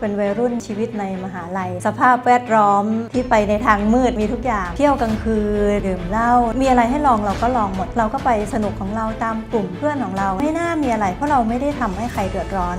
เป็นวัยรุ่นชีวิตในมหาลัย สภาพแวดล้อมที่ไปในทางมืดมีทุกอย่าง เที่ยวกลางคืนดื่มเหล้ามีอะไรให้ลองเราก็ลองหมด เราก็ไปสนุกของเราตามกลุ่มเพื่อนของเรา ไม่น่ามีอะไร เพราะเราไม่ได้ทำให้ใครเดือดร้อน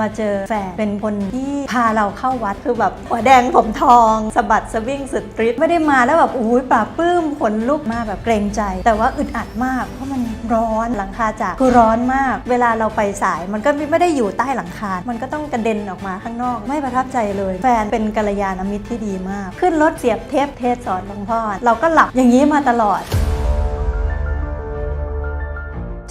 มาเจอแฟนเป็นคนที่พาเราเข้าวัดคือแบบหัวแดงผมทองสะบัดสะวิ่งสุดฤทธิ์ไม่ได้มาแล้วแบบอุ้ยปราบปลื้มขนลุกมาแบบเกรงใจ แต่ว่าอึดอัดมากเพราะมันร้อนหลังคาจากคือร้อนมาก เวลาเราไปสายมันก็ไม่ได้อยู่ใต้หลังคา มันก็ต้องกระเด็นออกมาข้างนอก ไม่ประทับใจเลย แฟนเป็นกัลยาณมิตรที่ดีมาก ขึ้นรถเสียบเทปเทศสอนหลวงพ่อเราก็หลับอย่างนี้มาตลอด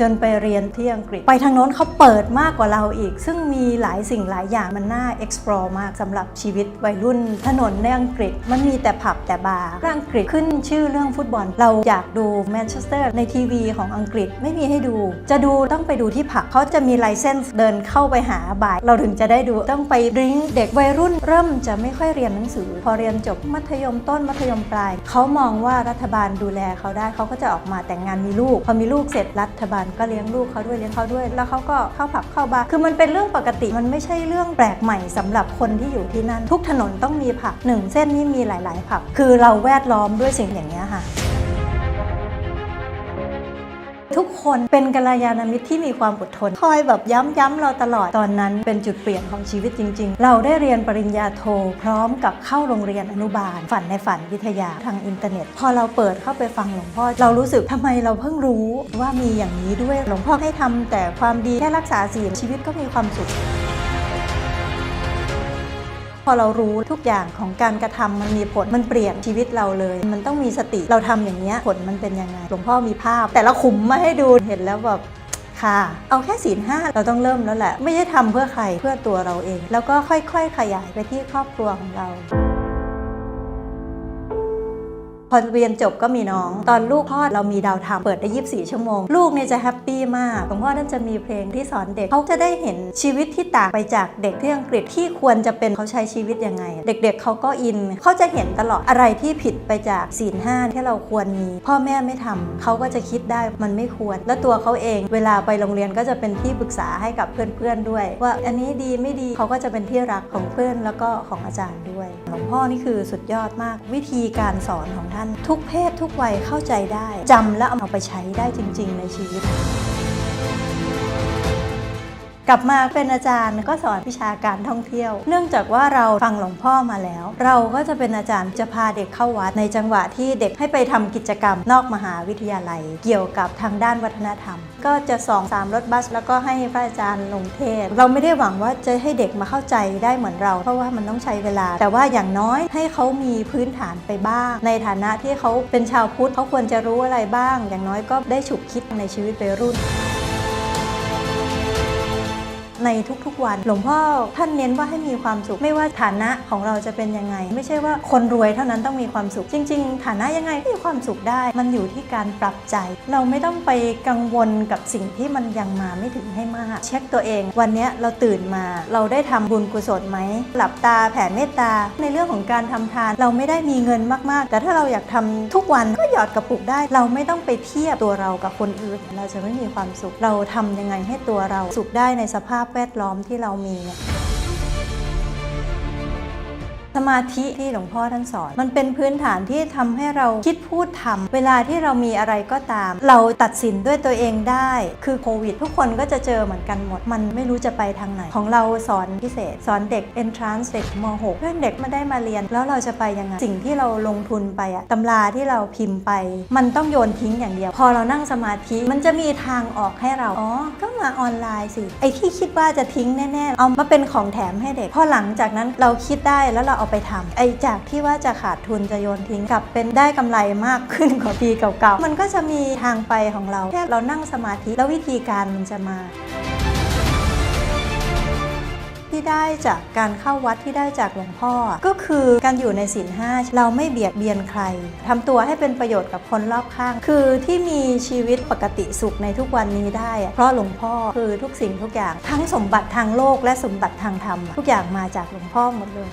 จนไปเรียนที่อังกฤษ ไปทางโน้นเขาเปิดมากกว่าเราอีก ซึ่งมีหลายสิ่งหลายอย่างมันน่า explore มากสำหรับชีวิตวัยรุ่น ถนนในอังกฤษมันมีแต่ผับแต่บาร์อังกฤษขึ้นชื่อเรื่องฟุตบอล เราอยากดูแมนเชสเตอร์ในทีวีของอังกฤษไม่มีให้ดู จะดูต้องไปดูที่ผับเขาจะมีไลเซนส์เดินเข้าไปหาบาร์เราถึงจะได้ดูต้องไปดริงเด็กวัยรุ่น เริ่มจะไม่ค่อยเรียนหนังสือ พอเรียนจบมัธยมต้นมัธยมปลายเขามองว่ารัฐบาลดูแลเขาได้เขาก็จะออกมาแต่งงานมีลูกพอมีลูกเสร็จรัฐบาลก็เลี้ยงลูกเขาด้วยเลี้ยงเขาด้วย แล้วเขาก็เข้าผับเข้าบาร์คือมันเป็นเรื่องปกติมันไม่ใช่เรื่องแปลกใหม่สำหรับคนที่อยู่ที่นั่น ทุกถนนต้องมีผับหนึ่งเส้นนี้มีหลาย ๆ ผับ คือเราแวดล้อมด้วยสิ่งอย่างนี้ค่ะ ทุกคนเป็นกัลยาณมิตรที่มีความอดทน คอยแบบย้ำๆเราตลอดตอนนั้นเป็นจุดเปลี่ยนของชีวิตจริง ๆ เราได้เรียนปริญญาโท พร้อมกับเข้าโรงเรียนอนุบาล ฝันในฝันวิทยาทางอินเทอร์เน็ต พอเราเปิดเข้าไปฟังหลวงพ่อ เรารู้สึกทำไมเราเพิ่งรู้ว่ามีอย่างนี้ด้วยหลวงพ่อให้ทำแต่ความดีแค่รักษาศีลชีวิตก็มีความสุข พอเรารู้ทุกอย่างของการกระทำมันมีผลมันเปลี่ยนชีวิตเราเลย มันต้องมีสติเราทำอย่างเงี้ยผลมันเป็นยังไงหลวงพ่อมีภาพ แต่ละขุมมาให้ดูเห็นแล้วแบบค่ะเอาแค่ศีลห้าเราต้องเริ่มแล้วแหละ ไม่ใช่ทำเพื่อใครเพื่อตัวเราเอง แล้วก็ค่อยๆ ขยายไปที่ครอบครัวของเรา พอเรียนจบก็มีน้อง ตอนลูกคลอดเรามีดาวธรรมเปิดได้ 24 ชั่วโมง ลูกเนี่ยจะแฮปปี้มากหลวงพ่อท่านจะมีเพลงที่สอนเด็กเขาจะได้เห็นชีวิตที่ต่างไปจากเด็กที่อังกฤษที่ควรจะเป็นเขาใช้ชีวิตยังไง เด็กๆเขาก็อินเขาจะเห็นตลอดอะไรที่ผิดไปจากศีลห้าที่เราควรมี พ่อแม่ไม่ทำเขาก็จะคิดได้มันไม่ควร แล้วตัวเขาเอง เวลาไปโรงเรียนก็จะเป็นที่ปรึกษาให้กับเพื่อนๆด้วย ว่าอันนี้ดีไม่ดีเขาก็จะเป็นที่รักของเพื่อนแล้วก็ของอาจารย์ด้วยหลวงพ่อนี่คือสุดยอดมากวิธีการสอนของท่านทุกเพศทุกวัยเข้าใจได้จำและเอาไปใช้ได้จริง ๆ ในชีวิต กลับมาเป็นอาจารย์ก็สอนวิชาการท่องเที่ยว เนื่องจากว่าเราฟังหลวงพ่อมาแล้ว เราก็จะเป็นอาจารย์จะพาเด็กเข้าวัดในจังหวะที่เด็กให้ไปทำกิจกรรมนอกมหาวิทยาลัย เกี่ยวกับทางด้านวัฒนธรรม ก็จะสองสามรถบัส แล้วก็ให้พระอาจารย์ลงเทศ เราไม่ได้หวังว่าจะให้เด็กมาเข้าใจได้เหมือนเรา เพราะว่ามันต้องใช้เวลา แต่ว่าอย่างน้อยให้เขามีพื้นฐานไปบ้าง ในฐานะที่เขาเป็นชาวพุทธเขาควรจะรู้อะไรบ้าง อย่างน้อยก็ได้ฉุกคิดในชีวิตวัยรุ่น ในทุกๆวัน หลวงพ่อท่านเน้นว่าให้มีความสุข ไม่ว่าฐานะของเราจะเป็นยังไง ไม่ใช่ว่าคนรวยเท่านั้นต้องมีความสุข จริง ๆ ฐานะยังไงก็มีความสุขได้ มันอยู่ที่การปรับใจ เราไม่ต้องไปกังวลกับสิ่งที่มันยังมาไม่ถึงให้มาก เช็คตัวเอง วันนี้เราตื่นมา เราได้ทำบุญกุศลไหมหลับตาแผ่เมตตา ในเรื่องของการทำทาน เราไม่ได้มีเงินมากๆ แต่ถ้าเราอยากทำทุกวันก็หยอดกระปุกได้ เราไม่ต้องไปเทียบตัวเรากับคนอื่น เราจะไม่มีความสุข เราทำยังไงให้ตัวเราสุขได้ในสภาพแวดล้อมที่เรามีเนี่ย สมาธิที่หลวงพ่อท่านสอน มันเป็นพื้นฐานที่ทำให้เราคิดพูดทำเวลาที่เรามีอะไรก็ตาม เราตัดสินด้วยตัวเองได้ คือโควิด ทุกคนก็จะเจอเหมือนกันหมด มันไม่รู้จะไปทางไหน ของเราสอนพิเศษ สอนเด็ก entrance เด็กม .6 เพื่อนเด็กไม่ได้มาเรียน แล้วเราจะไปยังไง สิ่งที่เราลงทุนไปอะตำราที่เราพิมพ์ไป มันต้องโยนทิ้งอย่างเดียว พอเรานั่งสมาธิ มันจะมีทางออกให้เรา อ๋อ ก็มาออนไลน์สิ ไอ้ที่คิดว่าจะทิ้งแน่ ๆ เอามาเป็นของแถมให้เด็ก พอหลังจากนั้นเราคิดได้แล้วเราเอาไปทำไอจากที่ว่าจะขาดทุนจะโยนทิ้งกลับเป็นได้กำไรมากขึ้นกว่าปีเก่าๆมันก็จะมีทางไปของเราแค่เรานั่งสมาธิแล้ววิธีการมันจะมา ที่ได้จากการเข้าวัดที่ได้จากหลวงพ่อ ก็คือการอยู่ในศีลห้าเราไม่เบียดเบียนใครทำตัวให้เป็นประโยชน์กับคนรอบข้าง คือที่มีชีวิตปกติสุขในทุกวันนี้ได้ เพราะหลวงพ่อคือทุกสิ่งทุกอย่างทั้งสมบัติทางโลกและสมบัติทางธรรม ทุกอย่างมาจากหลวงพ่อหมดเลย